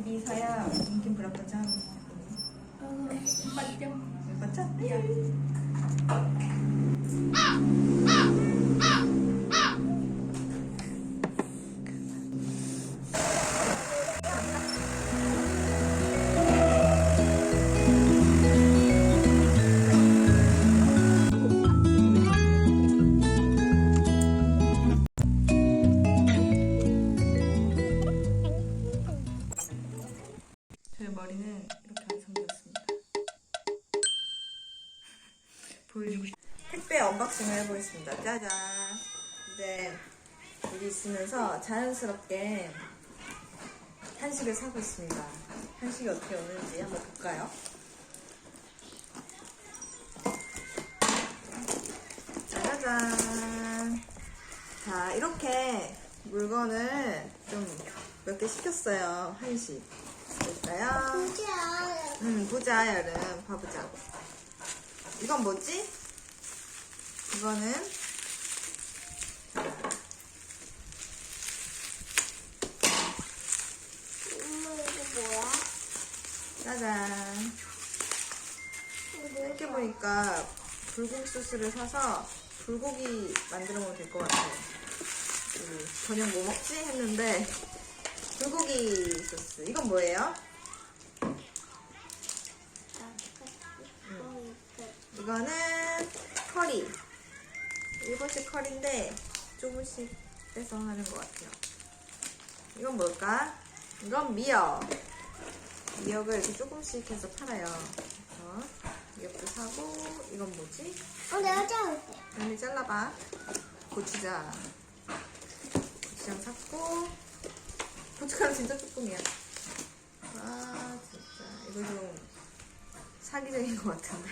Jadi saya mungkin berapa jam? Empat jam. Berapa jam? Iya. 머리는 이렇게 완성되었습니다. 보여주고 싶... 택배 언박싱을 해보겠습니다. 짜잔. 이제 여기 있으면서 자연스럽게 한식을 사고 있습니다. 한식이 어떻게 오는지 한번 볼까요? 짜잔. 자, 이렇게 물건을 좀 몇 개 시켰어요. 한식. 볼까요? 음, 보자, 여름. 봐보자. 이건 뭐지? 이거는 엄마 이거 뭐야? 짜잔. 이렇게 보니까 불고기 소스를 사서 불고기 만들어 먹으면 될 것 같아요. 그 저녁 뭐 먹지? 했는데 불고기 소스. 이건 뭐예요? 이거는 커리. 일본식 커리인데 조금씩 빼서 하는 것 같아요. 이건 뭘까? 이건 미역. 미역을 이렇게 조금씩 해서 팔아요. 그래서 미역도 사고, 이건 뭐지? 어, 내가 짜올게. 언니 잘라봐. 고추장. 고추장 샀고, 고춧가루 진짜 조금이야. 아, 진짜. 이거 좀 사기적인 것 같은데.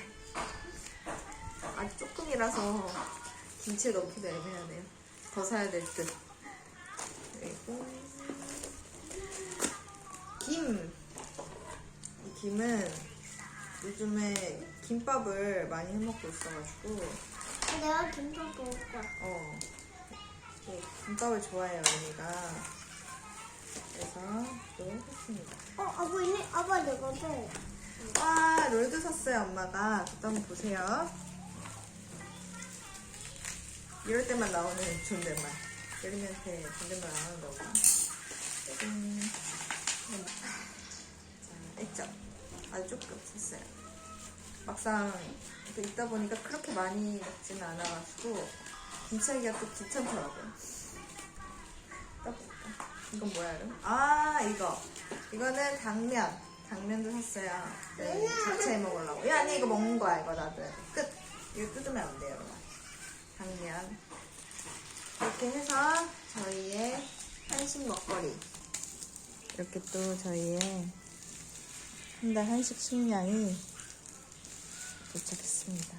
아주 조금이라서 김치에 넣기도 애매하네요. 더 사야 될 듯. 그리고, 김. 이 김은 요즘에 김밥을 많이 해먹고 있어가지고, 어, 내가 김밥 먹을 거야. 어, 네, 김밥을 좋아해요, 언니가. 그래서 또 했습니다. 어, 아빠 내가 줘. 와, 롤도 샀어요, 엄마가. 또 한번 보세요. 이럴 때만 나오는 존댓말. 여름이한테 존댓말 안 한다고. 음, 자, 액젓. 아주 조금 샀어요. 막상 있다 보니까 그렇게 많이 먹지는 않아가지고 김치하기가 또 귀찮더라고요. 이건 뭐야, 이름? 아, 이거. 이거는 당면. 당면도 샀어요. 네, 자체 해 먹으려고. 야, 아니, 이거 먹는 거야, 이거 나도. 끝. 이거 뜯으면 안 돼요, 여러분. 당면. 이렇게 해서 저희의 한식 먹거리. 이렇게 또 저희의 한 달 한식 식량이 도착했습니다.